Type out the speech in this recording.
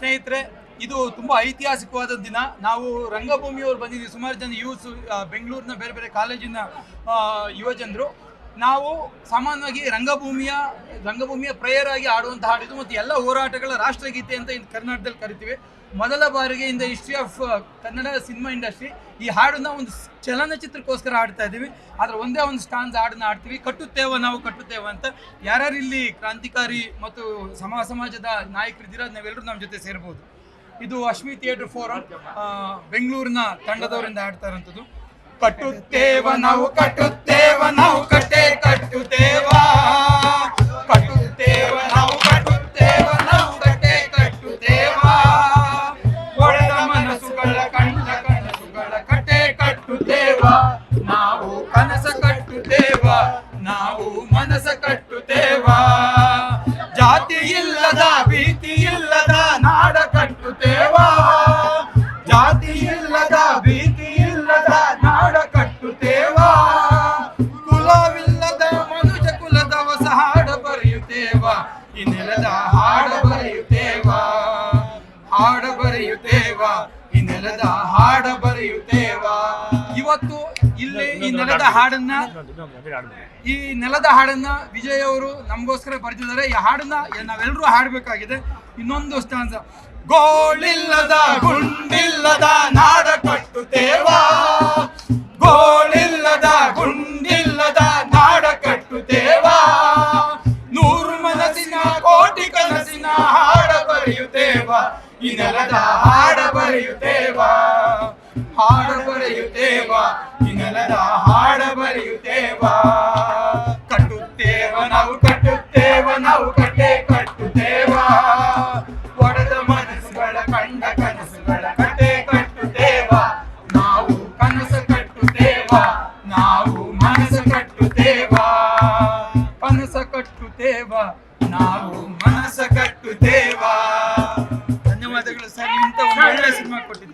ಸ್ನೇಹಿತರೆ, ಇದು ತುಂಬಾ ಐತಿಹಾಸಿಕವಾದ ದಿನ. ನಾವು ರಂಗಭೂಮಿಯವರು ಬಂದಿದ್ದೀವಿ. ಸುಮಾರು ಜನ ಯೂಸ್ ಬೆಂಗಳೂರಿನ ಬೇರೆ ಬೇರೆ ಕಾಲೇಜಿನ ಯುವಜನರು. ನಾವು ಸಾಮಾನ್ಯವಾಗಿ ರಂಗಭೂಮಿಯ ರಂಗಭೂಮಿಯ ಪ್ರೇಯರ್ ಆಗಿ ಆಡುವಂತಹ ಹಾಡಿದು ಮತ್ತು ಎಲ್ಲ ಹೋರಾಟಗಳ ರಾಷ್ಟ್ರಗೀತೆ ಅಂತ ಇಂದು ಕರ್ನಾಟಕದಲ್ಲಿ ಕರಿತೀವಿ. ಮೊದಲ ಬಾರಿಗೆ ಇಂದ history of Kannada cinema industry ಈ ಹಾಡನ್ನ ಒಂದು ಚಲನಚಿತ್ರಕ್ಕೋಸ್ಕರ ಹಾಡ್ತಾ ಇದ್ದೀವಿ. ಆದ್ರೆ ಒಂದೇ ಒಂದು ಸ್ಟಾನ್ಸ್ ಹಾಡನ್ನ ಆಡ್ತೀವಿ ಕಟ್ಟುತ್ತೇವ ನಾವು ಕಟ್ಟುತ್ತೇವ ಅಂತ ಯಾರ್ಯಾರು ಇಲ್ಲಿ ಕ್ರಾಂತಿಕಾರಿ ಮತ್ತು ಸಮ, ಸಮಾಜದ ನಾಯಕರಿದ್ದೀರಾ ನಾವೆಲ್ಲರೂ ನಮ್ಮ ಜೊತೆ ಸೇರ್ಬೋದು. ಇದು ಅಶ್ಮಿ ಥಿಯೇಟರ್ ಫೋರಂ ಬೆಂಗಳೂರಿನ ತಂಡದವರಿಂದ ಆಡ್ತಾ ಇರೋಂಥದ್ದು. ಕಟ್ಟುತ್ತೇವ, ನಾವು ಕಟ್ಟುತ್ತೇವ, ನಾವು ಕಟ್ಟೆ ಕಟ್ಟುತ್ತೇವ. ಕಟ್ಟುತ್ತೇವ, ನಾವು ಕಟ್ಟುತ್ತೇವ, ನಾವು ಕಟ್ಟೆ ಕಟ್ಟುತ್ತೇವ. ಒಡೆದ ಮನಸ್ಸುಗಳ, ಕಂಡ ಕನಸುಗಳ ಕಟ್ಟೆ ಕಟ್ಟುತ್ತೇವ. ನಾವು ಕನಸ ಕಟ್ಟುತ್ತೇವ, ನಾವು ಮನಸ ಕಟ್ಟುತ್ತೇವ ಈ ನೆಲದ ಹಾಡ ಬರೆಯುತ್ತೇವಾ? ಹಾಡ ಬರೆಯುತ್ತೇವಾ? ಈ ನೆಲದ ಹಾಡ ಬರೆಯುತ್ತೇವಾ? ಇವತ್ತು ಇಲ್ಲಿ ಈ ನೆಲದ ಹಾಡನ್ನ ಈ ನೆಲದ ಹಾಡನ್ನ ವಿಜಯ್ ಅವರು ನಮಗೋಸ್ಕರ ಬರೆದಿದ್ದಾರೆ. ಈ ಹಾಡನ್ನ ನಾವೆಲ್ಲರೂ ಹಾಡಬೇಕಾಗಿದೆ. ಇನ್ನೊಂದು ಸ್ಥಾನದ ಗೋಳಿಲ್ಲದ, ಗುಂಡಿಲ್ಲದ ನಾಡ ಕಟ್ಟುತ್ತೇವಾ? ಗೋಳಿಲ್ಲದ ಬರೆಯುತ್ತೇವ? ಈ ನೆಲದ ಹಾಡ ಬರೆಯುತ್ತೇವ? ಹಾಡ ಬರೆಯುತ್ತೇವ? ಈ ನೆಲದ ಹಾಡ ಬರೆಯುತ್ತೇವ? ಕಟ್ಟುತ್ತೇವ ನಾವು ಕಟ್ಟುತ್ತೇವ ನಾವು, ಕಟ್ಟೆ ಕಟ್ಟುತ್ತೇವಾ? ಒಡೆದ ಮನಸ್ಸುಗಳ ಕಂಡ ಕನಸುಗಳ ಕಟ್ಟೆ ಕಟ್ಟುತ್ತೇವ? ನಾವು ಕನಸು ಕಟ್ಟುತ್ತೇವ? ನಾವು ಮನಸ್ಸು ಕಟ್ಟುತ್ತೇವ? ಕನಸ ಕಟ್ಟುತ್ತೇವ? ನಾವು